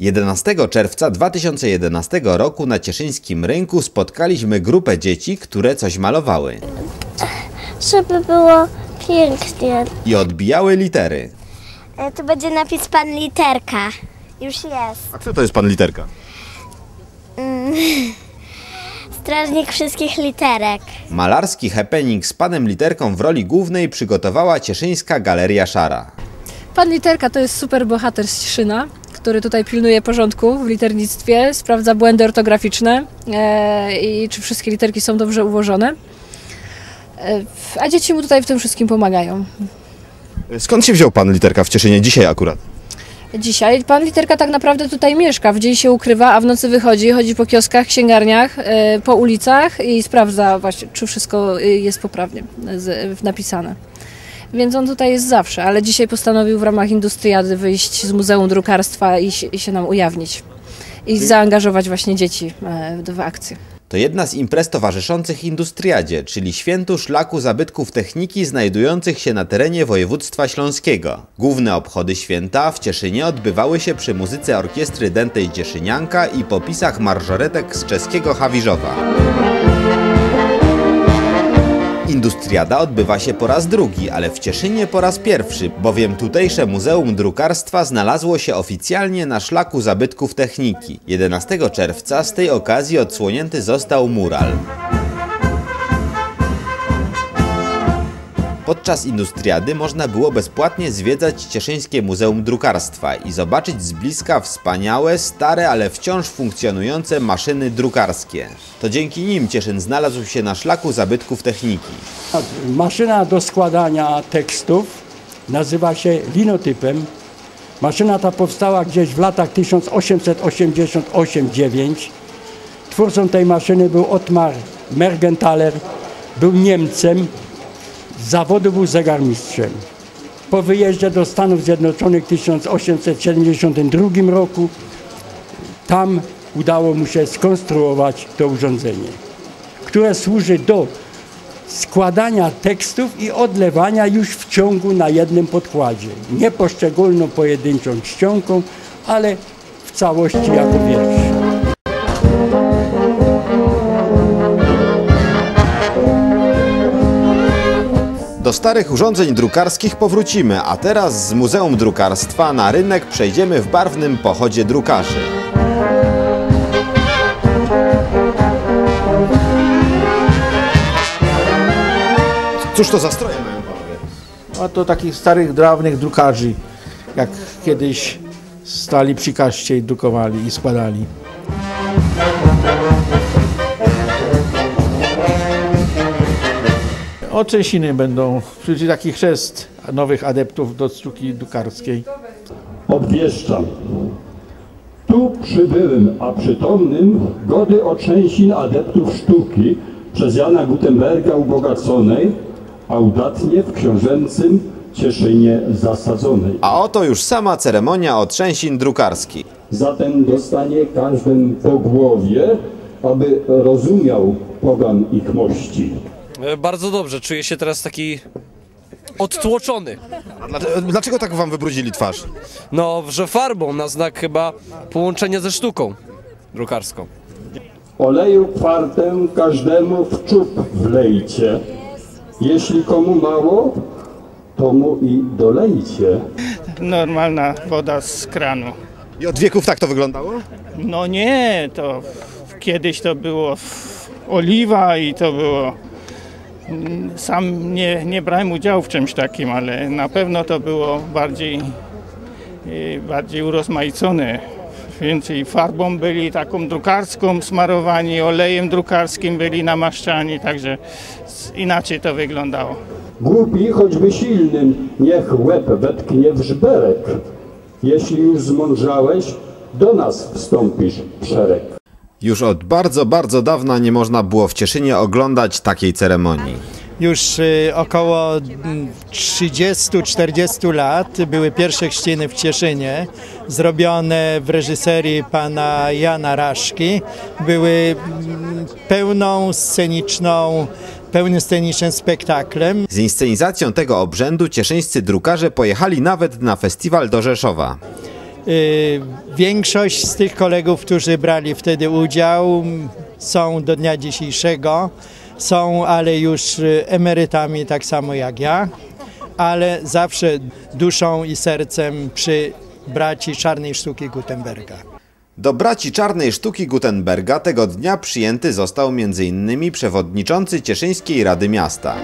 11 czerwca 2011 roku na cieszyńskim rynku spotkaliśmy grupę dzieci, które coś malowały żeby było pięknie. i odbijały litery. E, Tu będzie napis pan literka. Już jest. A kto to jest pan literka? Strażnik wszystkich literek. Malarski happening z panem literką w roli głównej przygotowała cieszyńska Galeria Szara. Pan Literka to jest super bohater z Cieszyna, który tutaj pilnuje porządku w liternictwie, sprawdza błędy ortograficzne e, i czy wszystkie literki są dobrze ułożone. E, a dzieci mu tutaj w tym wszystkim pomagają. Skąd się wziął pan literka w Cieszynie dzisiaj akurat? Dzisiaj pan Literka tak naprawdę tutaj mieszka, w dzień się ukrywa, a w nocy wychodzi, chodzi po kioskach, księgarniach, e, po ulicach i sprawdza właśnie, czy wszystko jest poprawnie napisane. Więc on tutaj jest zawsze, ale dzisiaj postanowił w ramach Industriady wyjść z Muzeum Drukarstwa i, się- i się nam ujawnić. I zaangażować właśnie dzieci e, w- w akcję. To jedna z imprez towarzyszących Industriadzie, czyli świętu szlaku zabytków techniki znajdujących się na terenie województwa śląskiego. Główne obchody święta w Cieszynie odbywały się przy muzyce orkiestry Dętej Cieszynianka i popisach marżoretek z czeskiego Hawiżowa. Industriada odbywa się po raz drugi, ale w Cieszynie po raz pierwszy, bowiem tutejsze Muzeum Drukarstwa znalazło się oficjalnie na szlaku zabytków techniki. 11 czerwca z tej okazji odsłonięty został mural. Podczas Industriady można było bezpłatnie zwiedzać Cieszyńskie Muzeum Drukarstwa i zobaczyć z bliska wspaniałe, stare, ale wciąż funkcjonujące maszyny drukarskie. To dzięki nim Cieszyn znalazł się na szlaku zabytków techniki. Maszyna do składania tekstów nazywa się linotypem. Maszyna ta powstała gdzieś w latach 1888-9. Twórcą tej maszyny był Ottmar Mergenthaler, był Niemcem, z zawodu był zegarmistrzem. Po wyjeździe do Stanów Zjednoczonych w 1872 roku tam udało mu się skonstruować to urządzenie, które służy do składania tekstów i odlewania już w ciągu na jednym podkładzie. Nie poszczególną pojedynczą czcionką, ale w całości jako wiersz. Do starych urządzeń drukarskich powrócimy, a teraz z Muzeum Drukarstwa na rynek przejdziemy w barwnym pochodzie drukarzy. Cóż to za stroje mają panowie? A to takich starych, dawnych drukarzy, jak kiedyś stali przy kaście i drukowali i składali. Oczesiny będą, czyli taki chrzest nowych adeptów do sztuki drukarskiej. obwieszczam. Tu przybyłym, a przytomnym gody otrzęsin adeptów sztuki przez Jana Gutenberga ubogaconej, a udatnie w książęcym Cieszynie zasadzonej. A oto już sama ceremonia otrzęsin drukarskich. Zatem dostanie każdym po głowie, aby rozumiał pogan ich mości. E, Bardzo dobrze, czuję się teraz taki odtłoczony. Dlaczego, tak wam wybrudzili twarz? No, że farbą na znak chyba połączenia ze sztuką drukarską. Oleju kwartę każdemu w czub wlejcie. Jeśli komu mało, to mu i dolejcie. normalna woda z kranu. I od wieków tak to wyglądało? No nie, to kiedyś to było oliwa i to było. Sam nie, nie brałem udziału w czymś takim, ale na pewno to było bardziej, y, bardziej urozmaicone. Więcej farbą byli taką drukarską smarowani, olejem drukarskim byli namaszczani, także inaczej to wyglądało. Głupi, choćby silnym, niech łeb wetknie w żberek. Jeśli już zmądrzałeś, do nas wstąpisz w szereg. Już od bardzo, bardzo dawna nie można było w Cieszynie oglądać takiej ceremonii. Już y, około mm, 30-40 lat były pierwsze chrzciny w Cieszynie, zrobione w reżyserii pana Jana Raszki. Były mm, pełną sceniczną, pełnym scenicznym spektaklem. Z inscenizacją tego obrzędu cieszyńscy drukarze pojechali nawet na festiwal do Rzeszowa. Y, Większość z tych kolegów, którzy brali wtedy udział, są do dnia dzisiejszego, są ale już y, emerytami, tak samo jak ja, ale zawsze duszą i sercem przy braci czarnej sztuki Gutenberga. Do braci czarnej sztuki Gutenberga tego dnia przyjęty został m.in. przewodniczący Cieszyńskiej Rady Miasta.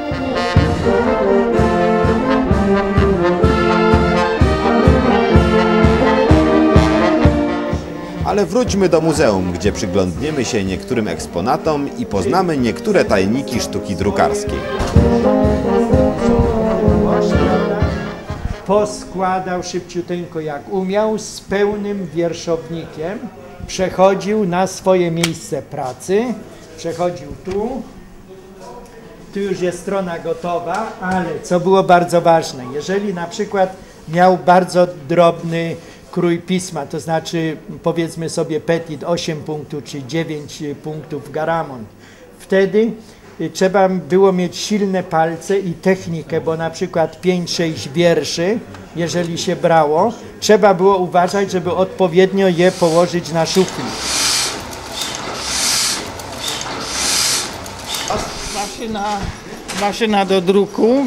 Ale wróćmy do muzeum, gdzie przyglądniemy się niektórym eksponatom i poznamy niektóre tajniki sztuki drukarskiej. Poskładał szybciuteńko jak umiał, z pełnym wierszownikiem, przechodził na swoje miejsce pracy, przechodził tu, tu już jest strona gotowa, ale co było bardzo ważne, jeżeli na przykład miał bardzo drobny krój pisma, to znaczy powiedzmy sobie petit 8 punktów czy 9 punktów garamon, wtedy y, trzeba było mieć silne palce i technikę, bo na przykład 5-6 wierszy, jeżeli się brało, trzeba było uważać, żeby odpowiednio je położyć na szufli. Maszyna, maszyna do druku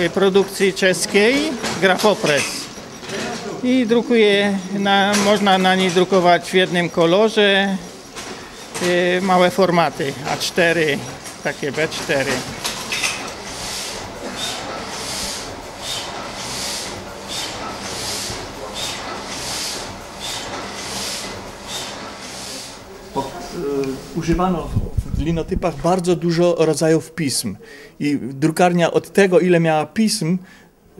y, produkcji czeskiej, Grafopres. I drukuje, na, można na niej drukować w jednym kolorze y, małe formaty A4, takie B4. y, używano w linotypach bardzo dużo rodzajów pism i drukarnia od tego, ile miała pism,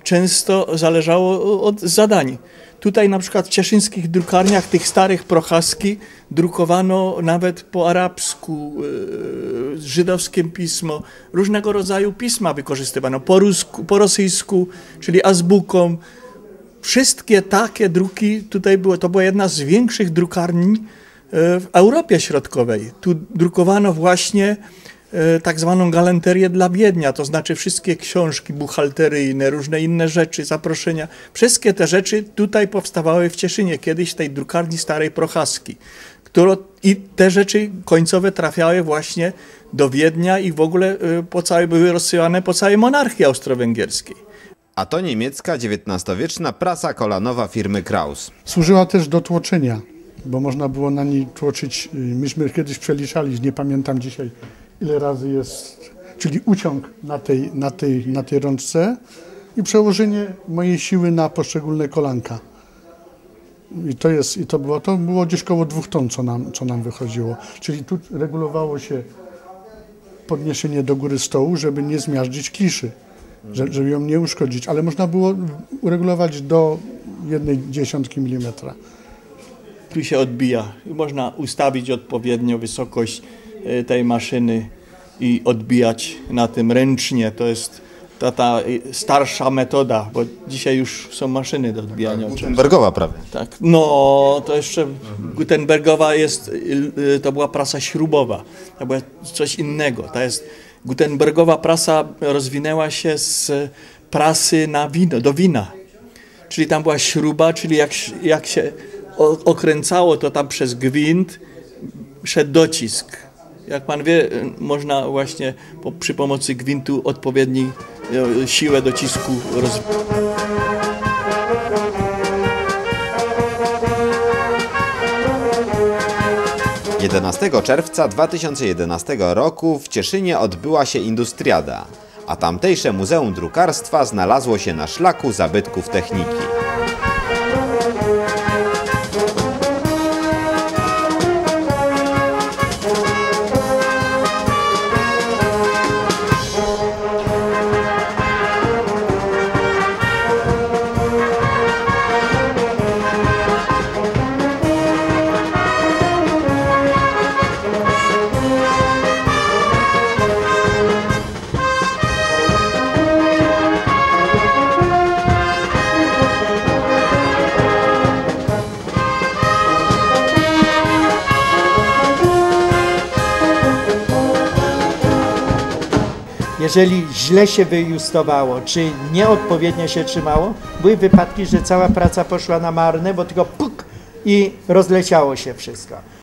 często zależało od zadań. Tutaj na przykład w cieszyńskich drukarniach, tych starych prochaski, drukowano nawet po arabsku, yy, żydowskie pismo, różnego rodzaju pisma wykorzystywano, po, rusku, po rosyjsku, czyli azbuką. Wszystkie takie druki tutaj były, to była jedna z większych drukarni w Europie Środkowej. Tu drukowano właśnie e, tak zwaną galanterię dla biednia, to znaczy wszystkie książki buchalteryjne, różne inne rzeczy, zaproszenia. Wszystkie te rzeczy tutaj powstawały w Cieszynie, kiedyś tej drukarni starej Prochaski. Którą, I te rzeczy końcowe trafiały właśnie do Wiednia i w ogóle e, po całej, były rozsyłane po całej monarchii austro-węgierskiej. A to niemiecka XIX-wieczna prasa kolanowa firmy Kraus. Służyła też do tłoczenia, bo można było na niej tłoczyć. y, Myśmy kiedyś przeliczali, nie pamiętam dzisiaj ile razy jest, czyli uciąg na tej, na tej, na tej rączce i przełożenie mojej siły na poszczególne kolanka. I to jest, i to było, to było gdzieś koło dwóch ton, co nam, co nam wychodziło. Czyli tu regulowało się podniesienie do góry stołu, żeby nie zmiażdżyć kliszy, że- żeby ją nie uszkodzić, ale można było uregulować do jednej dziesiątki milimetra. tu się odbija. Można ustawić odpowiednio wysokość tej maszyny i odbijać na tym ręcznie. To jest ta, ta e, starsza metoda, bo dzisiaj już są maszyny do odbijania. oczywiście. Gutenbergowa prawie. Tak. No, to jeszcze Gutenbergowa jest, y, y, to była prasa śrubowa. To była coś innego. To jest Gutenbergowa prasa rozwinęła się z prasy na wino, do wina. Czyli tam była śruba, czyli jak, jak się okręcało, to tam przez gwint szedł docisk. Jak pan wie, y, można właśnie przy pomocy gwintu odpowiedni y, siłę docisku rozwijać. 11 czerwca 2011 roku w Cieszynie odbyła się Industriada, a tamtejsze Muzeum Drukarstwa znalazło się na szlaku zabytków techniki. Jeżeli źle się wyjustowało, czy nieodpowiednio się trzymało, były wypadki, że cała praca poszła na marne, bo tylko puk i rozleciało się wszystko.